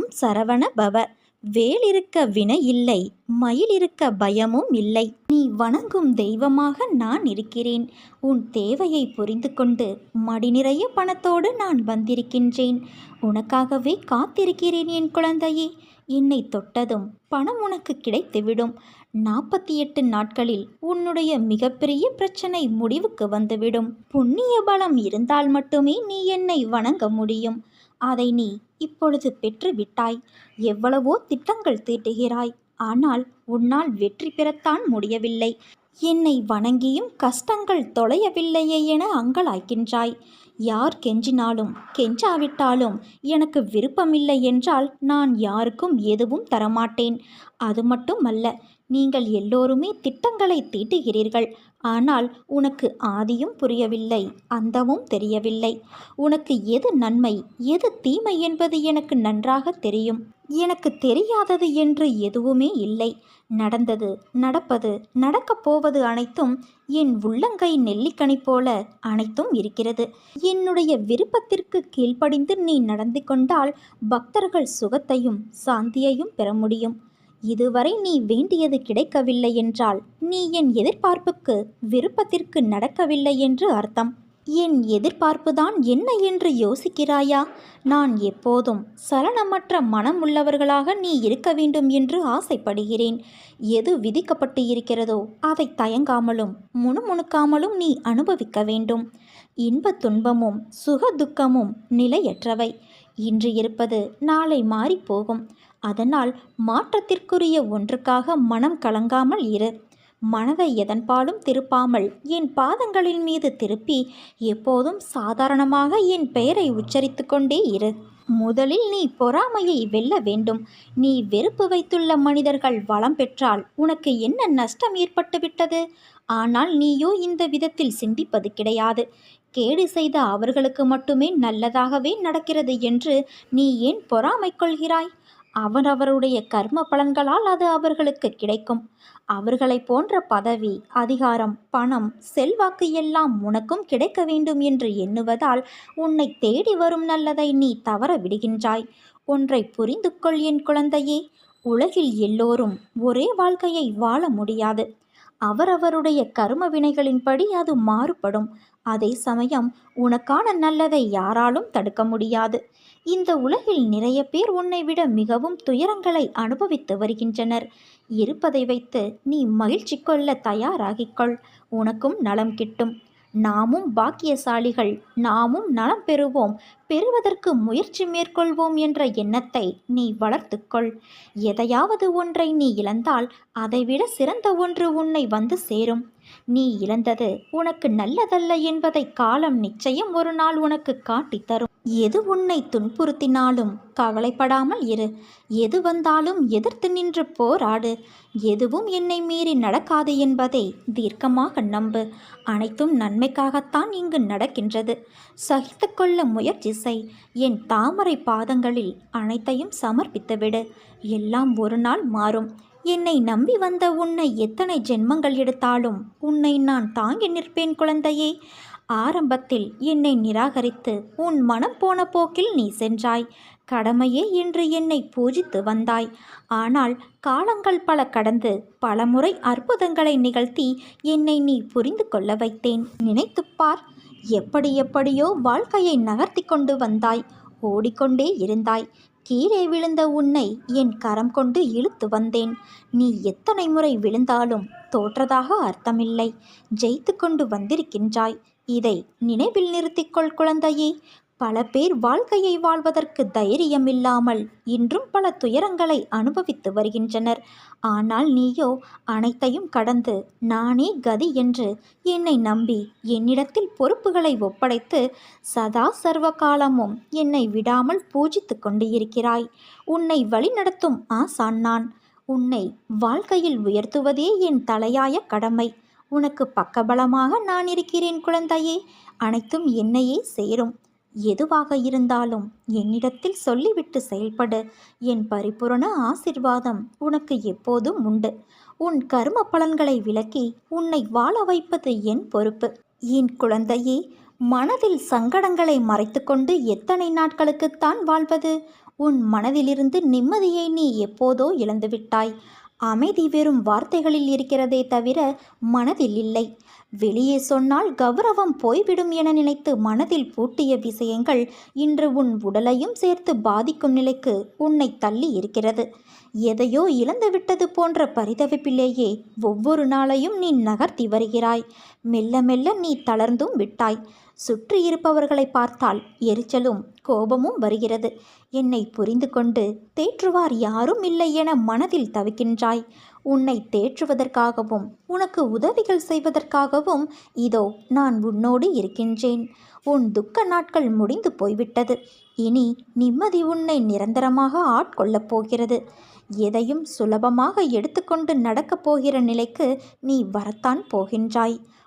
ஓம் சரவண பவ. வேல் இருக்க வினை இல்லை மயில் இருக்க பயமும் இல்லை. நீ வணங்கும் தெய்வமாக நான் இருக்கிறேன். உன் தேவையை புரிந்து கொண்டு மடி நிறைய பணத்தோடு நான் வந்திருக்கின்றேன். உனக்காகவே காத்திருக்கிறேன் என் குழந்தையே. என்னை தொட்டதும் பணம் உனக்கு கிடைத்துவிடும். நாற்பத்தி எட்டு நாட்களில் உன்னுடைய மிகப்பெரிய பிரச்சனை முடிவுக்கு வந்துவிடும். புண்ணிய பலம் இருந்தால் மட்டுமே நீ என்னை வணங்க முடியும். அதை நீ இப்பொழுது பெற்று விட்டாய் எவ்வளவோ திட்டங்கள் தீட்டுகிறாய். ஆனால் உன்னால் வெற்றி பெறத்தான் முடியவில்லை. என்னை வணங்கியும் கஷ்டங்கள் தொலையவில்லையே என அங்கலாய்க்கின்றாய். யார் கெஞ்சினாலும் கெஞ்சாவிட்டாலும் எனக்கு விருப்பமில்லை என்றால் நான் யாருக்கும் எதுவும் தரமாட்டேன். அது மட்டுமல்ல நீங்கள் எல்லோருமே திட்டங்களை தீட்டுகிறீர்கள். ஆனால் உனக்கு ஆதியும் புரியவில்லை அந்தமும் தெரியவில்லை. உனக்கு எது நன்மை எது தீமை என்பது எனக்கு நன்றாக தெரியும். எனக்கு தெரியாதது என்று எதுவுமே இல்லை. நடந்தது நடப்பது நடக்கப் போவது அனைத்தும் என் உள்ளங்கை நெல்லிக்கனி போல அனைத்தும் இருக்கிறது. என்னுடைய விருப்பத்திற்கு கீழ்ப்படிந்து நீ நடந்து கொண்டால் பக்தர்கள் சுகத்தையும் சாந்தியையும் பெற முடியும். இதுவரை நீ வேண்டியது கிடைக்கவில்லை என்றால் நீ என் எதிர்பார்ப்புக்கு விருப்பத்திற்கு நடக்கவில்லை என்று அர்த்தம். என் எதிர்பார்ப்புதான் என்ன என்று யோசிக்கிறாயா? நான் எப்போதும் சலனமற்ற மனம் உள்ளவர்களாக நீ இருக்க வேண்டும் என்று ஆசைப்படுகிறேன். எது விதிக்கப்பட்டு இருக்கிறதோ அதை தயங்காமலும் முணுமுணுக்காமலும் நீ அனுபவிக்க வேண்டும். இன்ப துன்பமும் சுக துக்கமும் நிலையற்றவை. இன்று இருப்பது நாளை மாறிப்போகும் அதனால் மாற்றத்திற்குரிய ஒன்றுக்காக மனம் கலங்காமல் இரு. மனதை எதன்பாலும் திருப்பாமல் என் பாதங்களின் மீது திருப்பி எப்போதும் சாதாரணமாக என் பெயரை உச்சரித்து கொண்டே இரு. முதலில் நீ பொறாமையை வெல்ல வேண்டும். நீ வெறுப்பு வைத்துள்ள மனிதர்கள் வளம் பெற்றால் உனக்கு என்ன நஷ்டம் ஏற்பட்டுவிட்டது? ஆனால் நீயோ இந்த விதத்தில் சிந்திப்பது கிடையாது. கேடு செய்த அவர்களுக்கு மட்டுமே நல்லதாகவே நடக்கிறது என்று நீ ஏன் பொறாமை கொள்கிறாய் அவரவருடைய கர்ம பலன்களால் அது அவர்களுக்கு கிடைக்கும். அவர்களைப் போன்ற பதவி அதிகாரம் பணம் செல்வாக்கு எல்லாம் உனக்கும் கிடைக்க வேண்டும் என்று எண்ணுவதால் உன்னை தேடி வரும் நல்லதை நீ தவற விடுகின்றாய். ஒன்றை புரிந்து கொள் என் குழந்தையே. உலகில் எல்லோரும் ஒரே வாழ்க்கையை வாழ முடியாது. அவரவருடைய கரும வினைகளின்படி அது மாறுபடும். அதே சமயம் உனக்கான நல்லதை யாராலும் தடுக்க முடியாது. இந்த உலகில் நிறைய பேர் உன்னை விட மிகவும் துயரங்களை அனுபவித்து வருகின்றனர். இருப்பதை வைத்து நீ மகிழ்ச்சி கொள்ள தயாராகிக்கொள். உனக்கும் நலம் கிட்டும். நாமும் பாக்கியசாலிகள். நாமும் நலம் பெறுவோம். பெறுவதற்கு முயற்சி மேற்கொள்வோம் என்ற எண்ணத்தை நீ வளர்த்துக்கொள். எதையாவது ஒன்றை நீ இழந்தால் அதைவிட சிறந்த ஒன்று உன்னை வந்து சேரும். நீ இழந்தது உனக்கு நல்லதல்ல என்பதை காலம் நிச்சயம் ஒரு நாள் உனக்கு காட்டித் தரும். எது உன்னை துன்புறுத்தினாலும் கவலைப்படாமல் இரு. எது வந்தாலும் எதிர்த்து நின்று போராடு. எதுவும் என்னை மீறி நடக்காது என்பதை தீர்க்கமாக நம்பு. அனைத்தும் நன்மைக்காகத்தான் இங்கு நடக்கின்றது. சகித்து கொள்ள முயற்சி செய் என் தாமரை பாதங்களில் அனைத்தையும் சமர்ப்பித்துவிடு. எல்லாம் ஒரு நாள் மாறும். என்னை நம்பி வந்த உன்னை எத்தனை ஜென்மங்கள் எடுத்தாலும் உன்னை நான் தாங்கி நிற்பேன் குழந்தையே. ஆரம்பத்தில் என்னை நிராகரித்து உன் மனம் போன போக்கில் நீ சென்றாய். கடமையே என்று என்னை பூஜித்து வந்தாய். ஆனால் காலங்கள் பல கடந்து பலமுறை அற்புதங்களை நிகழ்த்தி என்னை நீ புரிந்து கொள்ள வைத்தேன். நினைத்துப்பார் எப்படி எப்படியோ வாழ்க்கையை நகர்த்தி கொண்டு வந்தாய். ஓடிக்கொண்டே இருந்தாய். கீழே விழுந்த உன்னை என் கரம் கொண்டு இழுத்து வந்தேன். நீ எத்தனை முறை விழுந்தாலும் தோற்றதாக அர்த்தமில்லை. ஜெயித்து கொண்டு வந்திருக்கின்றாய். இதை நினைவில் நிறுத்திக்கொள் குழந்தையே. பல பேர் வாழ்க்கையை வாழ்வதற்கு தைரியம் இல்லாமல் இன்றும் பல துயரங்களை அனுபவித்து வருகின்றனர். ஆனால் நீயோ அனைத்தையும் கடந்து நானே கதி என்று என்னை நம்பி என்னிடத்தில் பொறுப்புகளை ஒப்படைத்து சதா சர்வ காலமும் என்னை விடாமல் பூஜித்து கொண்டு இருக்கிறாய் உன்னை வழிநடத்தும் ஆசான் நான். உன்னை வாழ்க்கையில் உயர்த்துவதே என் தலையாய கடமை. உனக்கு பக்கபலமாக நான் இருக்கிறேன் குழந்தையே. அனைத்தும் என்னையே சேரும். எதுவாக இருந்தாலும் என்னிடத்தில் சொல்லிவிட்டு செயல்படு. என் பரிபூரண ஆசிர்வாதம் உனக்கு எப்போதும் உண்டு. உன் கர்ம பலன்களை விலக்கி உன்னை வாழ வைப்பது என் பொறுப்பு. என் குழந்தையே மனதில் சங்கடங்களை மறைத்துக்கொண்டு எத்தனை நாட்களுக்குத்தான் வாழ்வது? உன் மனதிலிருந்து நிம்மதியை நீ எப்போதோ இழந்துவிட்டாய். அமைதி வெறும் வார்த்தைகளில் இருக்கிறதே தவிர மனதில் இல்லை. வெளியே சொன்னால் கௌரவம் போய்விடும் என நினைத்து மனதில் பூட்டிய விஷயங்கள் இன்று உன் உடலையும் சேர்த்து பாதிக்கும் நிலைக்கு உன்னை தள்ளி இருக்கிறது. எதையோ இழந்துவிட்டது போன்ற பரிதவிப்பிலேயே ஒவ்வொரு நாளையும் நீ நகர்த்தி வருகிறாய். மெல்ல மெல்ல நீ தளர்ந்தும் விட்டாய். சுற்றி இருப்பவர்களை பார்த்தால் எரிச்சலும் கோபமும் வருகிறது. என்னை புரிந்து கொண்டு தேற்றுவார் யாரும் இல்லை என மனதில் தவிக்கின்றாய். உன்னை தேற்றுவதற்காகவும் உனக்கு உதவிகள் செய்வதற்காகவும் இதோ நான் உன்னோடு இருக்கின்றேன். உன் துக்க நாட்கள் முடிந்து போய்விட்டது. இனி நிம்மதி உன்னை நிரந்தரமாக ஆட்கொள்ளப் போகிறது. எதையும் சுலபமாக எடுத்துக்கொண்டு நடக்கப் போகிற நிலைக்கு நீ வரத்தான் போகின்றாய்.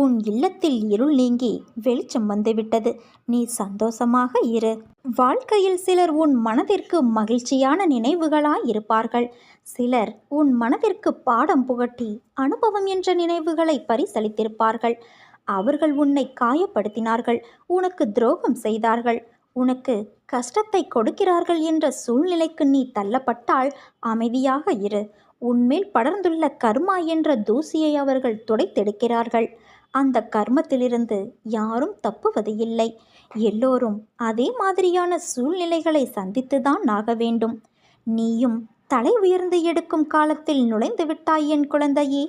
உன் இல்லத்தில் இருள் நீங்கி வெளிச்சம் வந்துவிட்டது. நீ சந்தோஷமாக இரு. வாழ்க்கையில் சிலர் உன் மனதிற்கு மகிழ்ச்சியான நினைவுகளாய் இருப்பார்கள் சிலர் உன் மனதிற்கு பாடம் புகட்டி அனுபவம் என்ற நினைவுகளை பரிசளித்திருப்பார்கள். அவர்கள் உன்னை காயப்படுத்தினார்கள். உனக்கு துரோகம் செய்தார்கள். உனக்கு கஷ்டத்தை கொடுக்கிறார்கள் என்ற சூழ்நிலைக்கு நீ தள்ளப்பட்டால் அமைதியாக இரு. உன்மேல் படர்ந்துள்ள கர்மா என்ற தூசியை அவர்கள் துடைத்தெடுக்கிறார்கள். அந்த கர்மத்திலிருந்து யாரும் தப்புவது இல்லை எல்லோரும் அதே மாதிரியான சூழ்நிலைகளை சந்தித்துதான் ஆக வேண்டும். நீயும் தலை உயர்ந்து எடுக்கும் காலத்தில் நுழைந்து விட்டாய் என் குழந்தையே.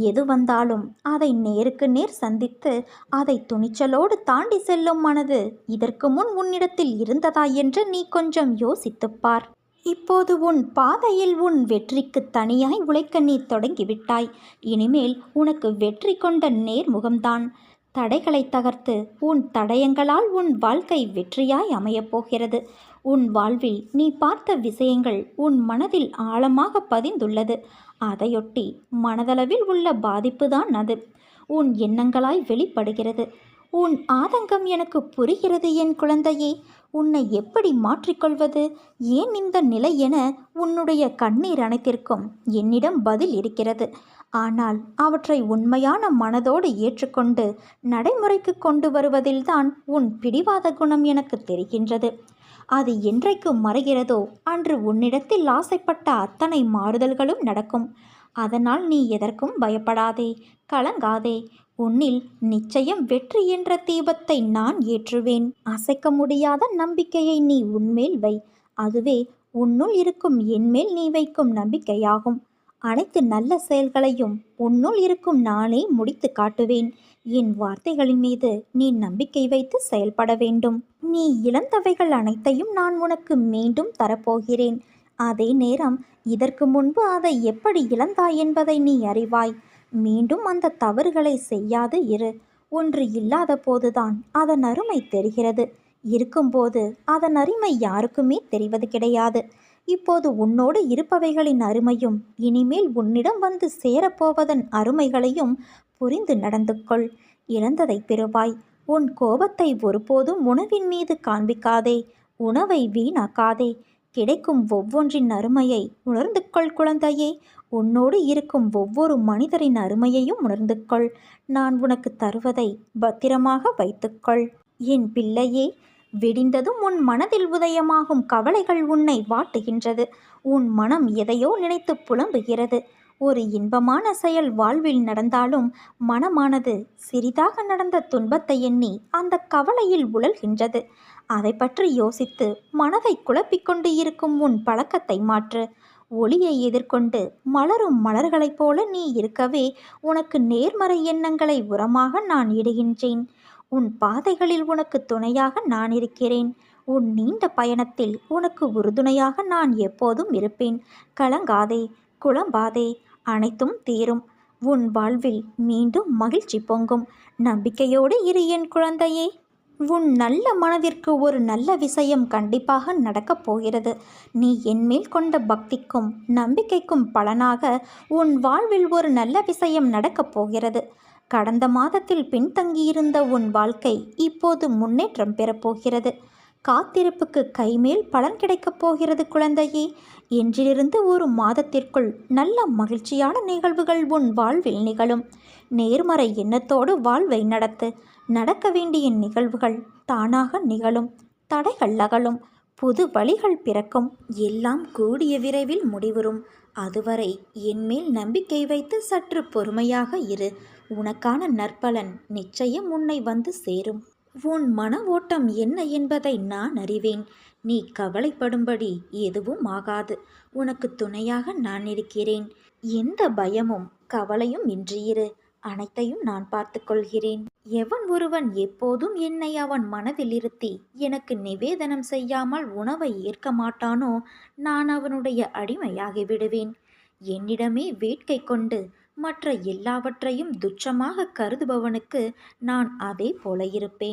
எது வந்தாலும் அதை நேருக்கு நேர் சந்தித்து அதை துணிச்சலோடு தாண்டி செல்லும் மனது இதற்கு முன் உன்னிடத்தில் இருந்ததா என்று நீ கொஞ்சம் யோசித்துப் பார். இப்போது உன் பாதையில் உன் வெற்றிக்கு தனியாய் உழைக்க நீ தொடங்கிவிட்டாய். இனிமேல் உனக்கு வெற்றி கொண்ட நேர்முகம்தான். தடைகளை தகர்த்து உன் தடயங்களால் உன் வாழ்க்கை வெற்றியாய் அமையப் போகிறது உன் வாழ்வில் நீ பார்த்த விஷயங்கள் உன் மனதில் ஆழமாக பதிந்துள்ளது. அதையொட்டி மனதளவில் உள்ள பாதிப்புதான் அது. உன் எண்ணங்களாய் வெளிப்படுகிறது. உன் ஆதங்கம் எனக்கு புரிகிறது என் குழந்தையே. உன்னை எப்படி மாற்றிக்கொள்வது? ஏன் இந்த நிலை என உன்னுடைய கண்ணீர் அனைத்திற்கும் என்னிடம் பதில் இருக்கிறது. ஆனால் அவற்றை உண்மையான மனதோடு ஏற்றுக்கொண்டு நடைமுறைக்கு கொண்டு வருவதில்தான் உன் பிடிவாத குணம் எனக்கு தெரிகின்றது. அது என்றைக்கு மறைகிறதோ அன்று உன்னிடத்தில் ஆசைப்பட்ட அத்தனை மாறுதல்களும் நடக்கும். அதனால் நீ எதற்கும் பயப்படாதே கலங்காதே. உன்னில் நிச்சயம் வெற்றி என்ற தீபத்தை நான் ஏற்றுவேன். அசைக்க முடியாத நம்பிக்கையை நீ உன்மேல் வை. அதுவே உன்னுள் இருக்கும் என்மேல் நீ வைக்கும் நம்பிக்கையாகும். அனைத்து நல்ல செயல்களையும் உன்னுள் இருக்கும் நானே முடித்து காட்டுவேன். என் வார்த்தைகளின் மீது நீ நம்பிக்கை வைத்து செயல்பட வேண்டும். நீ இழந்தவைகள் அனைத்தையும் நான் உனக்கு மீண்டும் தரப்போகிறேன். அதே நேரம் இதற்கு முன்பு அதை எப்படி இழந்தாய் என்பதை நீ அறிவாய். மீண்டும் அந்த தவறுகளை செய்யாது இரு. ஒன்று இல்லாத போதுதான் அதன் அருமை தெரிகிறது. இருக்கும்போது அதன் அருமை யாருக்குமே தெரிவது கிடையாது. இப்போது உன்னோடு இருப்பவைகளின் அருமையும் இனிமேல் உன்னிடம் வந்து சேரப்போவதன் அருமைகளையும் புரிந்து நடந்து கொள் இழந்ததை பெறுவாய். உன் கோபத்தை ஒருபோதும் உணவின் மீது காண்பிக்காதே. உணவை வீணாக்காதே. கிடைக்கும் ஒவ்வொன்றின் அருமையை உணர்ந்து கொள் குழந்தையே. உன்னோடு இருக்கும் ஒவ்வொரு மனிதரின் அருமையையும் உணர்ந்து கொள். நான் உனக்கு தருவதை பத்திரமாக வைத்துக்கொள் என் பிள்ளையே விடிந்ததும் உன் மனதில் உதயமாகும் கவலைகள் உன்னை வாட்டுகின்றது. உன் மனம் எதையோ நினைத்து புலம்புகிறது. ஒரு இன்பமான செயல் வாழ்வில் நடந்தாலும் மனமானது சிறிதாக நடந்த துன்பத்தை எண்ணி அந்த கவலையில் உழல்கின்றது. அதை பற்றி யோசித்து மனதை குழப்பிக்கொண்டு இருக்கும் உன் பழக்கத்தை மாற்று. ஒளியை எதிர்கொண்டு மலரும் மலர்களைப் போல நீ இருக்கவே உனக்கு நேர்மறை எண்ணங்களை உரமாக நான் இடுகின்றேன். உன் பாதைகளில் உனக்கு துணையாக நான் இருக்கிறேன். உன் நீண்ட பயணத்தில் உனக்கு உறுதுணையாக நான் எப்போதும் இருப்பேன். கலங்காதே குழம்பாதே அனைத்தும் தீரும். உன் வாழ்வில் மீண்டும் மகிழ்ச்சி பொங்கும். நம்பிக்கையோடு இரு என் குழந்தையே. உன் நல்ல மனதிற்கு ஒரு நல்ல விஷயம் கண்டிப்பாக நடக்கப் போகிறது. நீ என்மேல் கொண்ட பக்திக்கும் நம்பிக்கைக்கும் பலனாக உன் வாழ்வில் ஒரு நல்ல விஷயம் நடக்கப் போகிறது. கடந்த மாதத்தில் பின்தங்கியிருந்த உன் வாழ்க்கை இப்போது முன்னேற்றம் பெறப்போகிறது காத்திருப்புக்கு கைமேல் பலன் கிடைக்கப் போகிறது குழந்தையே. என்றிலிருந்து ஒரு மாதத்திற்குள் நல்ல மகிழ்ச்சியான நிகழ்வுகள் உன் வாழ்வில் நிகழும். நேர்மறை எண்ணத்தோடு வாழ்வை நடத்து நடக்க வேண்டிய நிகழ்வுகள் தானாக நிகழும். தடைகள் அகலும். புது வழிகள் பிறக்கும். எல்லாம் கூடிய விரைவில் முடிவுறும். அதுவரை என்மேல் நம்பிக்கை வைத்து சற்று பொறுமையாக இரு. உனக்கான நற்பலன் நிச்சயம் உன்னை வந்து சேரும். உன் மன ஓட்டம் என்ன என்பதை நான் அறிவேன். நீ கவலைப்படும்படி எதுவும் ஆகாது. உனக்கு துணையாக நான் இருக்கிறேன். எந்த பயமும் கவலையும் இன்றியிரு அனைத்தையும் நான் பார்த்துக்கொள்கிறேன் எவன் ஒருவன் எப்போதும் என்னை அவன் மனதில் இருத்தி எனக்கு நிவேதனம் செய்யாமல் உணவை ஏற்க மாட்டானோ நான் அவனுடைய அடிமையாகி விடுவேன். என்னிடமே வேட்கை கொண்டு மற்ற எல்லாவற்றையும் துச்சமாக கருதுபவனுக்கு நான் அதே போல இருப்பேன்.